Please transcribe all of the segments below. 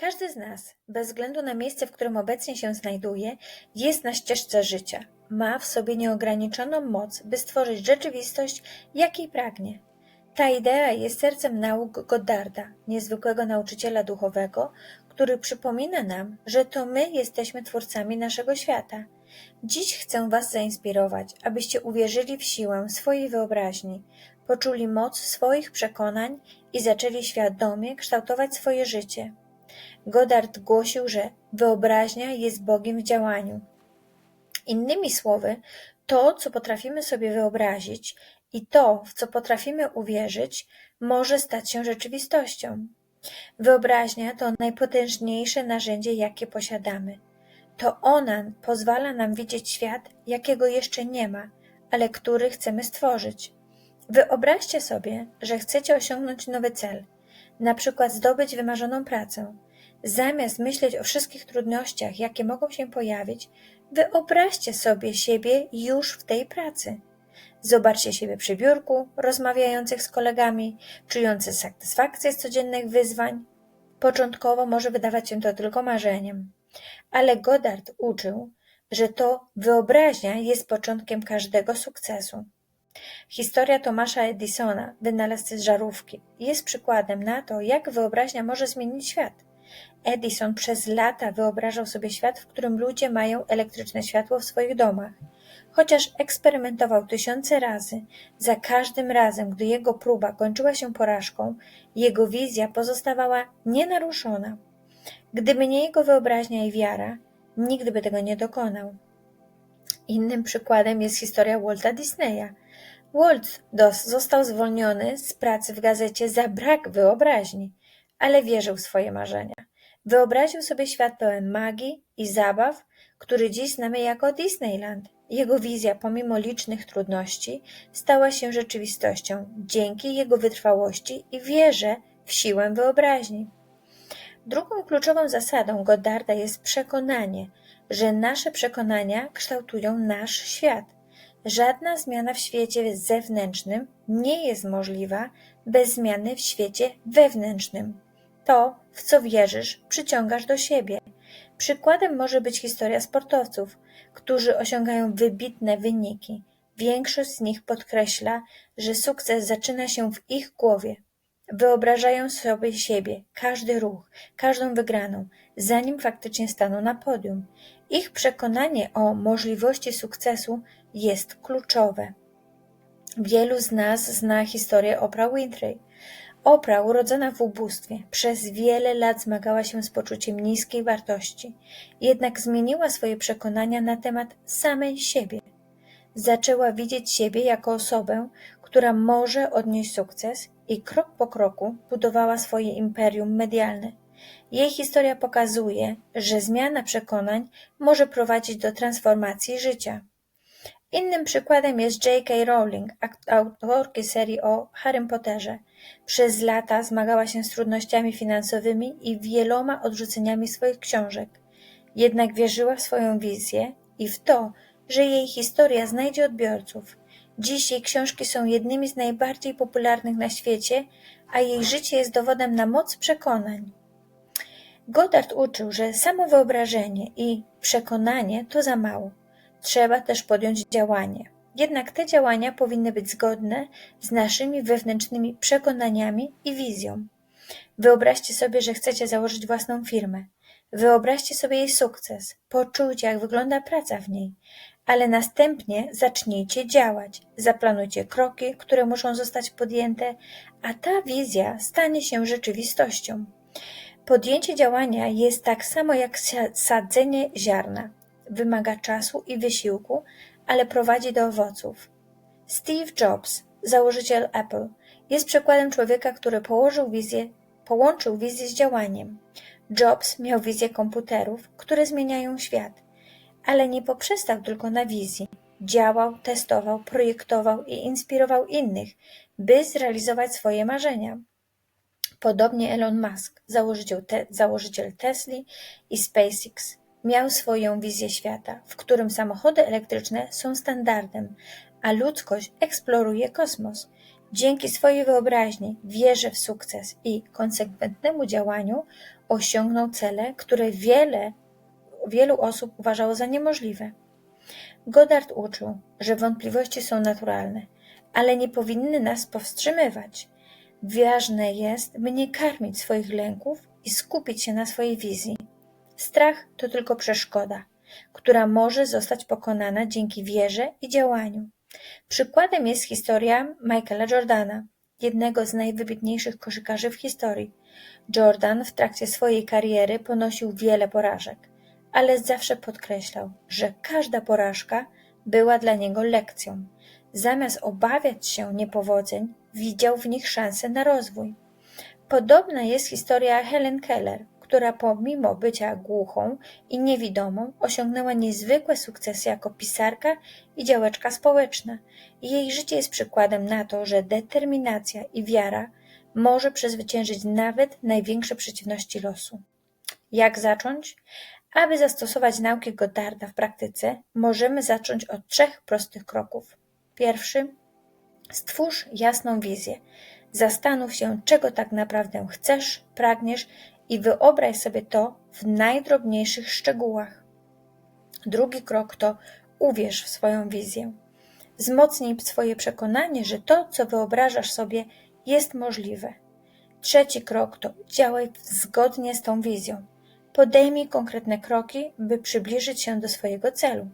Każdy z nas, bez względu na miejsce, w którym obecnie się znajduje, jest na ścieżce życia. Ma w sobie nieograniczoną moc, by stworzyć rzeczywistość, jakiej pragnie. Ta idea jest sercem nauk Goddarda, niezwykłego nauczyciela duchowego, który przypomina nam, że to my jesteśmy twórcami naszego świata. Dziś chcę Was zainspirować, abyście uwierzyli w siłę swojej wyobraźni, poczuli moc swoich przekonań i zaczęli świadomie kształtować swoje życie. Goddard głosił, że wyobraźnia jest Bogiem w działaniu. Innymi słowy, to, co potrafimy sobie wyobrazić i to, w co potrafimy uwierzyć, może stać się rzeczywistością. Wyobraźnia to najpotężniejsze narzędzie, jakie posiadamy. To ona pozwala nam widzieć świat, jakiego jeszcze nie ma, ale który chcemy stworzyć. Wyobraźcie sobie, że chcecie osiągnąć nowy cel, na przykład zdobyć wymarzoną pracę. Zamiast myśleć o wszystkich trudnościach, jakie mogą się pojawić, wyobraźcie sobie siebie już w tej pracy. Zobaczcie siebie przy biurku, rozmawiających z kolegami, czujących satysfakcję z codziennych wyzwań. Początkowo może wydawać się to tylko marzeniem, ale Goddard uczył, że to wyobraźnia jest początkiem każdego sukcesu. Historia Tomasza Edisona, wynalazcy żarówki, jest przykładem na to, jak wyobraźnia może zmienić świat. Edison przez lata wyobrażał sobie świat, w którym ludzie mają elektryczne światło w swoich domach. Chociaż eksperymentował tysiące razy, za każdym razem, gdy jego próba kończyła się porażką, jego wizja pozostawała nienaruszona. Gdyby nie jego wyobraźnia i wiara, nigdy by tego nie dokonał. Innym przykładem jest historia Walta Disneya. Walt został zwolniony z pracy w gazecie za brak wyobraźni, ale wierzył w swoje marzenia. Wyobraził sobie świat pełen magii i zabaw, który dziś znamy jako Disneyland. Jego wizja, pomimo licznych trudności, stała się rzeczywistością dzięki jego wytrwałości i wierze w siłę wyobraźni. Drugą kluczową zasadą Goddarda jest przekonanie, że nasze przekonania kształtują nasz świat. Żadna zmiana w świecie zewnętrznym nie jest możliwa bez zmiany w świecie wewnętrznym. To, w co wierzysz, przyciągasz do siebie. Przykładem może być historia sportowców, którzy osiągają wybitne wyniki. Większość z nich podkreśla, że sukces zaczyna się w ich głowie. Wyobrażają sobie siebie, każdy ruch, każdą wygraną, zanim faktycznie staną na podium. Ich przekonanie o możliwości sukcesu jest kluczowe. Wielu z nas zna historię Oprah Winfrey. Oprah, urodzona w ubóstwie, przez wiele lat zmagała się z poczuciem niskiej wartości, jednak zmieniła swoje przekonania na temat samej siebie. Zaczęła widzieć siebie jako osobę, która może odnieść sukces i krok po kroku budowała swoje imperium medialne. Jej historia pokazuje, że zmiana przekonań może prowadzić do transformacji życia. Innym przykładem jest J.K. Rowling, autorki serii o Harrym Potterze. Przez lata zmagała się z trudnościami finansowymi i wieloma odrzuceniami swoich książek. Jednak wierzyła w swoją wizję i w to, że jej historia znajdzie odbiorców. Dziś jej książki są jednymi z najbardziej popularnych na świecie, a jej życie jest dowodem na moc przekonań. Goddard uczył, że samo wyobrażenie i przekonanie to za mało. Trzeba też podjąć działanie. Jednak te działania powinny być zgodne z naszymi wewnętrznymi przekonaniami i wizją. Wyobraźcie sobie, że chcecie założyć własną firmę. Wyobraźcie sobie jej sukces, poczujcie, jak wygląda praca w niej, ale następnie zacznijcie działać. Zaplanujcie kroki, które muszą zostać podjęte, a ta wizja stanie się rzeczywistością. Podjęcie działania jest tak samo jak sadzenie ziarna wymaga czasu i wysiłku, ale prowadzi do owoców. Steve Jobs, założyciel Apple, jest przykładem człowieka, który położył wizję, połączył wizję z działaniem. Jobs miał wizję komputerów, które zmieniają świat, ale nie poprzestał tylko na wizji. Działał, testował, projektował i inspirował innych, by zrealizować swoje marzenia. Podobnie Elon Musk, założyciel, te, założyciel Tesla i SpaceX, Miał swoją wizję świata, w którym samochody elektryczne są standardem, a ludzkość eksploruje kosmos. Dzięki swojej wyobraźni, wierze w sukces i konsekwentnemu działaniu osiągnął cele, które wiele, wielu osób uważało za niemożliwe. Goddard uczył, że wątpliwości są naturalne, ale nie powinny nas powstrzymywać. Ważne jest, by nie karmić swoich lęków i skupić się na swojej wizji. Strach to tylko przeszkoda, która może zostać pokonana dzięki wierze i działaniu. Przykładem jest historia Michaela Jordana, jednego z najwybitniejszych koszykarzy w historii. Jordan w trakcie swojej kariery ponosił wiele porażek, ale zawsze podkreślał, że każda porażka była dla niego lekcją. Zamiast obawiać się niepowodzeń, widział w nich szansę na rozwój. Podobna jest historia Helen Keller, która pomimo bycia głuchą i niewidomą osiągnęła niezwykłe sukcesy jako pisarka i działaczka społeczna. Jej życie jest przykładem na to, że determinacja i wiara może przezwyciężyć nawet największe przeciwności losu. Jak zacząć? Aby zastosować nauki Goddarda w praktyce, możemy zacząć od trzech prostych kroków. Pierwszy stwórz jasną wizję. Zastanów się, czego tak naprawdę chcesz, pragniesz i wyobraź sobie to w najdrobniejszych szczegółach. Drugi krok to uwierz w swoją wizję. Wzmocnij swoje przekonanie, że to, co wyobrażasz sobie, jest możliwe. Trzeci krok to działaj zgodnie z tą wizją. Podejmij konkretne kroki, by przybliżyć się do swojego celu.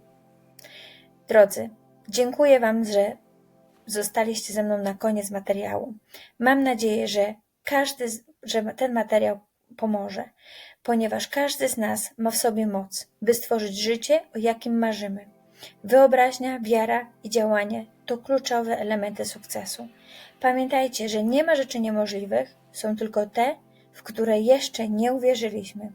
Drodzy, dziękuję Wam, że zostaliście ze mną na koniec materiału. Mam nadzieję, że każdy, że ten materiał pomoże, ponieważ każdy z nas ma w sobie moc, by stworzyć życie, o jakim marzymy. Wyobraźnia, wiara i działanie to kluczowe elementy sukcesu. Pamiętajcie, że nie ma rzeczy niemożliwych, są tylko te, w które jeszcze nie uwierzyliśmy.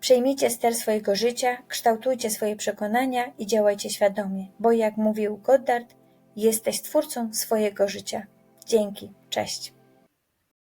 Przejmijcie ster swojego życia, kształtujcie swoje przekonania i działajcie świadomie, bo jak mówił Goddard, jesteś twórcą swojego życia. Dzięki, cześć.